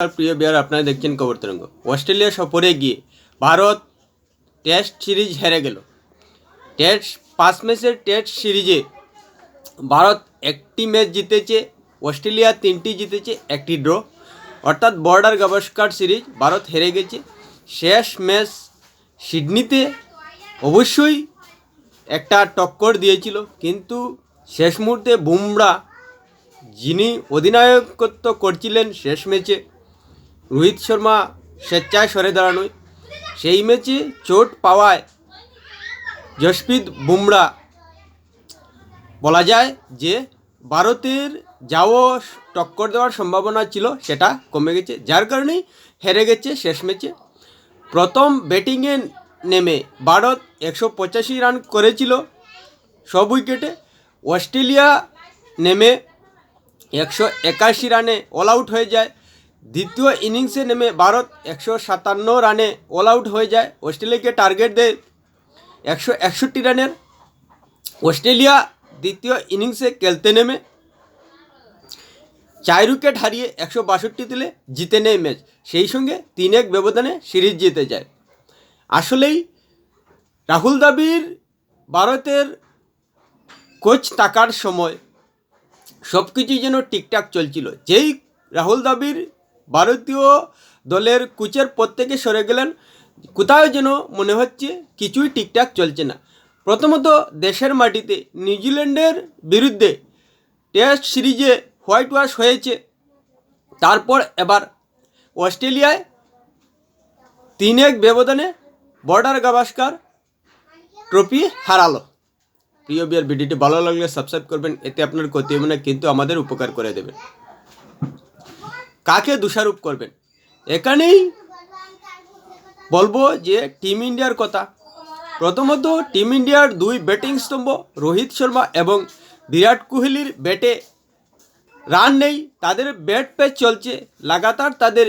নমস্কার, প্রিয় বিহার আপনারা দেখছেন খবর তরঙ্গ। অস্ট্রেলিয়া সফরে গিয়ে ভারত টেস্ট সিরিজ হেরে গেল। টেস্ট পাঁচ ম্যাচের টেস্ট সিরিজে ভারত একটি ম্যাচ জিতেছে, অস্ট্রেলিয়া তিনটি জিতেছে, একটি ড্র অর্থাৎ বর্ডার গাভাস্কার সিরিজ ভারত হেরে গেছে। শেষ ম্যাচ সিডনিতে অবশ্যই একটা টক্কর দিয়েছিল, কিন্তু শেষ মুহূর্তে বুমরা যিনি অধিনায়কত্ব করছিলেন শেষ ম্যাচে রোহিত শর্মা স্বেচ্ছায় সরে দাঁড়ানোয়। সেই ম্যাচে চোট পাওয়ায় জসপ্রীত বুমরা। বলা যায় যে ভারতের যাও টক্কর দেওয়ার সম্ভাবনা ছিল, সেটা কমে গেছে, যার কারণেই হেরে গেছে শেষ ম্যাচে। প্রথম ব্যাটিংয়ে নেমে ভারত একশো পঁচাশি রান করেছিল সব উইকেটে। অস্ট্রেলিয়া নেমে একশো একাশি রানে অল আউট হয়ে যায়। দ্বিতীয় ইনিংসে নেমে ভারত একশো সাতান্ন রানে অল আউট হয়ে যায়। অস্ট্রেলিয়াকে টার্গেট দেয় একশো একষট্টি রানের। অস্ট্রেলিয়া দ্বিতীয় ইনিংসে খেলতে নেমে চার উইকেট হারিয়ে একশো বাষট্টি তুলে জিতে নেয় ম্যাচ। সেই সঙ্গে তিন এক ব্যবধানে সিরিজ জিতে যায়। আসলেই রাহুল দ্রাবিড় ভারতের কোচ থাকার সময় সব কিছুই যেন ঠিকঠাক চলছিল। যেই রাহুল দ্রাবিড় ভারতীয় দলের কোচের পদ থেকে সরে গেলেন। কোথাও যেন মনে হচ্ছে কিছুই ঠিকঠাক চলছে না। প্রথমত দেশের মাটিতে নিউজিল্যান্ডের বিরুদ্ধে টেস্ট সিরিজে হোয়াইট ওয়াশ হয়েছে। তারপর এবার অস্ট্রেলিয়ায় তিন এক ব্যবধানে বর্ডার গাভাস্কার ট্রফি হারালো। প্রিয় বিয়ার, ভিডিওটি ভালো লাগলে সাবস্ক্রাইব করবেন। এতে আপনার ক্ষতি হবে না, কিন্তু আমাদের উপকার করে দেবেন কাকে দোষারোপ করবেন? এখানেই বলব যে টিম ইন্ডিয়ার কথা। প্রথমত, টিম ইন্ডিয়ার দুই ব্যাটিং স্তম্ভ, রোহিত শর্মা এবং বিরাট কোহলির ব্যাটে রান নেই। তাদের ব্যাট প্যাচ চলছে। লাগাতার তাদের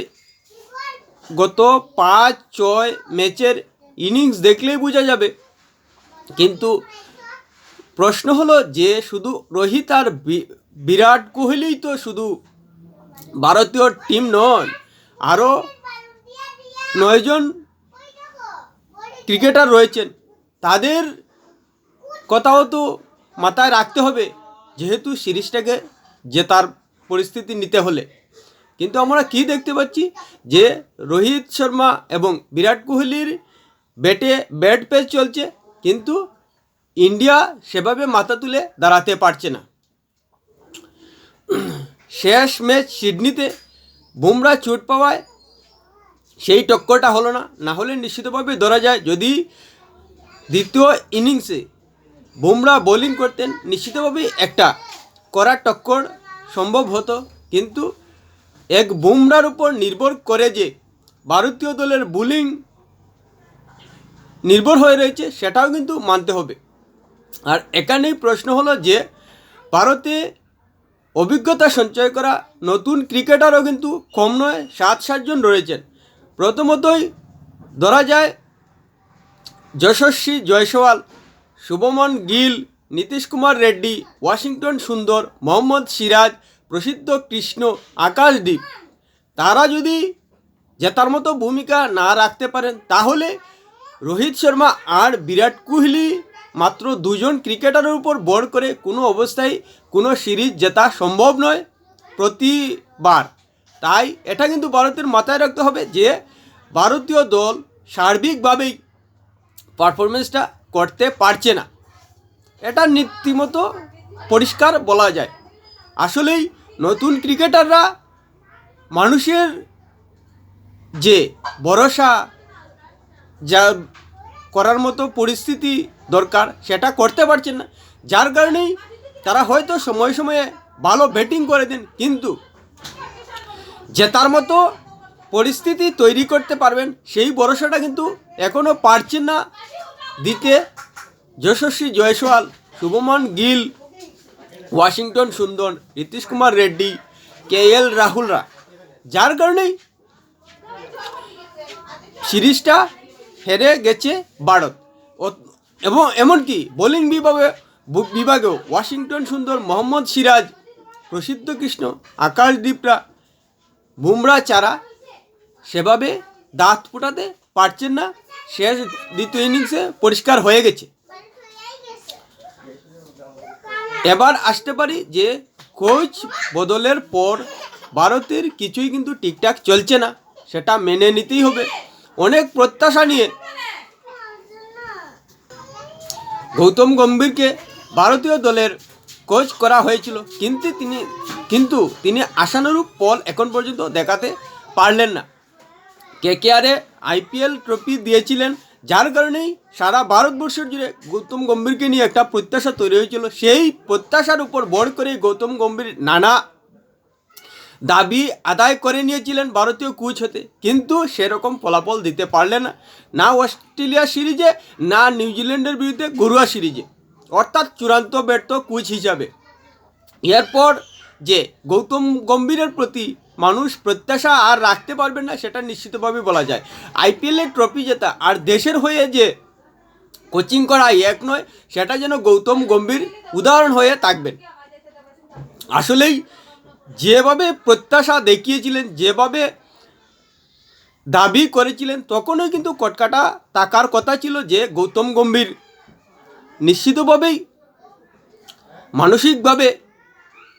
গত পাঁচ, ছয় ম্যাচের ইনিংস দেখলেই বোঝা যাবে। কিন্তু প্রশ্ন হলো যে, শুধু রোহিত আর বিরাট কোহলিই তো শুধু ভারতীয় টিম নন আরও নয়জন ক্রিকেটার রয়েছেন। তাদের কথাও তো মাথায় রাখতে হবে, যেহেতু সিরিজটাকে জেতার পরিস্থিতি নিতে হলে। কিন্তু আমরা কি দেখতে পাচ্ছি? যে রোহিত শর্মা এবং বিরাট কোহলির ব্যাটে ব্যাট পেচ চলছে, কিন্তু ইন্ডিয়া সেভাবে মাথা তুলে দাঁড়াতে পারছে না। শেষ ম্যাচ সিডনিতে বুমরা চোট পাওয়ায় সেই টক্করটা হলো না। না হলে নিশ্চিতভাবে ধরা যায়। যদি দ্বিতীয় ইনিংসে বুমরা বোলিং করতেন নিশ্চিতভাবেই একটা করা টক্কর সম্ভব হতো। কিন্তু এক বুমরার উপর নির্ভর করে যে ভারতীয় দলের বোলিং নির্ভর হয়ে রয়েছে, সেটাও কিন্তু মানতে হবে। আর এখানেই প্রশ্ন হলো যে, ভারতে অভিজ্ঞতা সঞ্চয় করা নতুন ক্রিকেটারও কিন্তু কম নয়, সাত সাতজন রয়েছেন। প্রথমতই ধরা যায় যশস্বী জয়সওয়াল, শুভমন গিল, নীতিশ কুমার রেড্ডি, ওয়াশিংটন সুন্দর, মোহাম্মদ সিরাজ, প্রসিদ্ধ কৃষ্ণ আকাশদ্বীপ তারা যদি জেতার মতো ভূমিকা না রাখতে পারেন, তাহলে রোহিত শর্মা আর বিরাট কোহলি মাত্র দুজন ক্রিকেটারের উপর বর করে কোনো অবস্থায় কোনো সিরিজ জেতা সম্ভব নয় প্রতিবার। তাই এটা কিন্তু ভারতের মাথায় রাখতে হবে যে ভারতীয় দল সার্বিকভাবেই পারফরমেন্সটা করতে পারছে না। এটা নীতিমতো পরিষ্কার বলা যায়। আসলেই নতুন ক্রিকেটাররা মানুষের যে ভরসা যা করার মতো পরিস্থিতি দরকার, সেটা করতে পারছেন না। যার কারণেই তারা হয়তো সময়ে সময়ে ভালো ব্যাটিং করে দেন, কিন্তু জেতার মতো পরিস্থিতি তৈরি করতে পারবেন, সেই ভরসাটা কিন্তু এখনও পারছেন না দিতে যশস্বী জয়সওয়াল, শুভমন গিল, ওয়াশিংটন সুন্দর, নীতিশ কুমার রেড্ডি কে এল রাহুলরা। যার কারণেই সিরিজটা হেরে গেছে ভারত। এবং এমনকি বোলিং বিভাগে বিভাগেও ওয়াশিংটন সুন্দর মোহাম্মদ সিরাজ, প্রসিদ্ধ কৃষ্ণ আকাশদ্বীপরা বুমরা চারা সেভাবে দাঁত ফোটাতে পারছেন না। শেষ দ্বিতীয় ইনিংসে পরিষ্কার হয়ে গেছে। এবার আসতে পারি যে কোচ বদলের পর ভারতের কিছুই কিন্তু ঠিকঠাক চলছে না, সেটা মেনে নিতেই হবে। অনেক প্রত্যাশা নিয়ে গৌতম গম্ভীরকে ভারতীয় দলের কোচ করা হয়েছিল। কিন্তু তিনি কিন্তু তিনি আশানুরূপ ফল এখন পর্যন্ত দেখাতে পারলেন না। কেকেআরে আইপিএল ট্রফি দিয়েছিলেন, যার কারণেই সারা ভারতবর্ষের জুড়ে গৌতম গম্ভীরকে নিয়ে একটা প্রত্যাশা তৈরি হয়েছিল। সেই প্রত্যাশার উপর ভর করে গৌতম গম্ভীর নানা দাবি আদায় করে নিয়েছিলেন ভারতীয় কোচ হতে। কিন্তু সেরকম ফলাফল দিতে পারলেন না। না অস্ট্রেলিয়া সিরিজে, না নিউজিল্যান্ডের বিরুদ্ধে ঘরোয়া সিরিজে। অর্থাৎ চূড়ান্ত ব্যর্থ কোচ হিসাবে। এরপর যে গৌতম গম্ভীরের প্রতি মানুষ প্রত্যাশা আর রাখতে পারবেন না, সেটা নিশ্চিতভাবে বলা যায়। আইপিএলের ট্রফি জেতা আর দেশের হয়ে যে কোচিং করা এক নয়, সেটা যেন গৌতম গম্ভীর উদাহরণ হয়ে থাকবেন আসলেই যেভাবে প্রত্যাশা দেখিয়েছিলেন, যেভাবে দাবি করেছিলেন তখনই কিন্তু কটকাটা তাকার কথা ছিল যে গৌতম গম্ভীর নিশ্চিতভাবেই মানসিকভাবে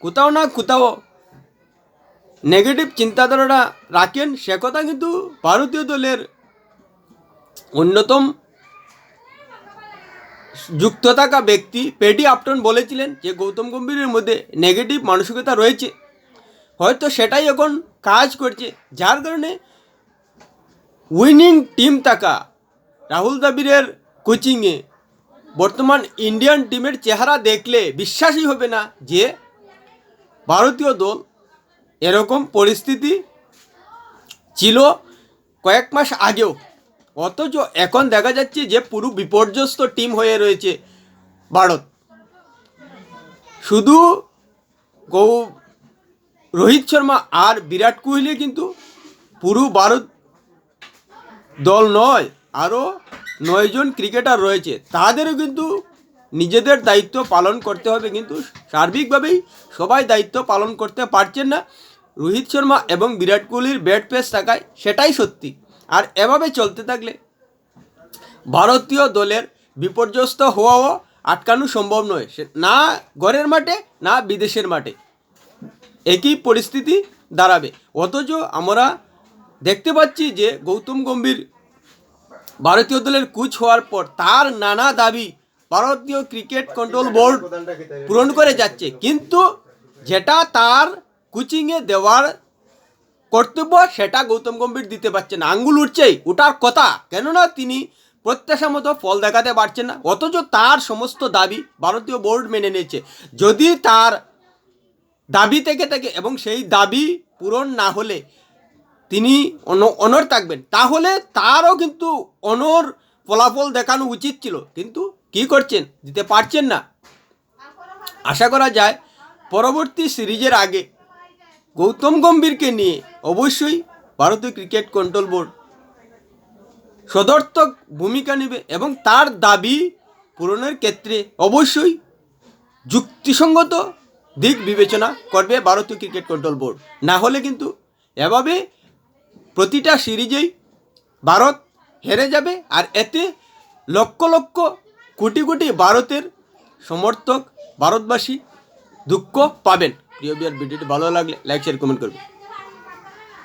কোথাও না কোথাও নেগেটিভ চিন্তাধারাটা রাখেন। সে কথা কিন্তু ভারতীয় দলের অন্যতম যুক্ত থাকা ব্যক্তি, পেডি আপটন বলেছিলেন যে গৌতম গম্ভীরের মধ্যে নেগেটিভ মানসিকতা রয়েছে। হয়তো সেটাই এখন কাজ করছে। যার কারণে উইনিং টিম থাকা রাহুল দ্রাবিড়ের কোচিংয়ে বর্তমান ইন্ডিয়ান টিমের চেহারা দেখলে বিশ্বাসই হবে না যে ভারতীয় দল এরকম পরিস্থিতি ছিল কয়েক মাস আগেও। অথচ এখন দেখা যাচ্ছে যে পুরো বিপর্যস্ত টিম হয়ে রয়েছে ভারত। শুধু গৌ রোহিত শর্মা আর বিরাট কোহলি কিন্তু পুরো ভারত দল নয় আরও নয়জন ক্রিকেটার রয়েছে। তাদেরও কিন্তু নিজেদের দায়িত্ব পালন করতে হবে, কিন্তু সার্বিকভাবেই সবাই দায়িত্ব পালন করতে পারছেন না। রোহিত শর্মা এবং বিরাট কোহলির ব্যাট পেস থাকায় সেটাই সত্যি। আর এভাবে চলতে থাকলে ভারতীয় দলের বিপর্যস্ত হওয়াও আটকানো সম্ভব নয়। না ঘরের মাঠে, না বিদেশের মাঠে। একই পরিস্থিতি দাঁড়াবে। অথচ আমরা দেখতে পাচ্ছি যে গৌতম গম্ভীর ভারতীয় দলের কোচ হওয়ার পর তার নানা দাবি ভারতীয় ক্রিকেট কন্ট্রোল বোর্ড পূরণ করে যাচ্ছে। কিন্তু যেটা তার কোচিংয়ে দেওয়ার কর্তব্য, সেটা গৌতম গম্ভীর দিতে পারছে না। আঙ্গুল উঠছেই ওটার কথা। কেননা তিনি প্রত্যাশা মতো ফল দেখাতে পারছেন না। অথচ তার সমস্ত দাবি ভারতীয় বোর্ড মেনে নিয়েছে। যদি তার দাবি থেকে থাকে এবং সেই দাবি পূরণ না হলে তিনি অন- অনর থাকবেন। তাহলে তারও কিন্তু অনর ফলাফল দেখানো উচিত ছিল। কিন্তু কি করছেন? দিতে পারছেন না। আশা করা যায় পরবর্তী সিরিজের আগে গৌতম গম্ভীরকে নিয়ে অবশ্যই ভারতীয় ক্রিকেট কন্ট্রোল বোর্ড সদর্থক ভূমিকা নেবে এবং তার দাবি পূরণের ক্ষেত্রে অবশ্যই যুক্তিসঙ্গত দিক বিবেচনা করবে ভারতীয় ক্রিকেট কন্ট্রোল বোর্ড। না হলে কিন্তু এভাবে প্রতিটা সিরিজেই ভারত হেরে যাবে আর এতে লক্ষ লক্ষ কোটি কোটি ভারতের সমর্থক ভারতবাসী দুঃখ পাবেন। প্রিয় বিয়ার, ভিডিওটি ভালো লাগলে লাইক শেয়ার কমেন্ট করবে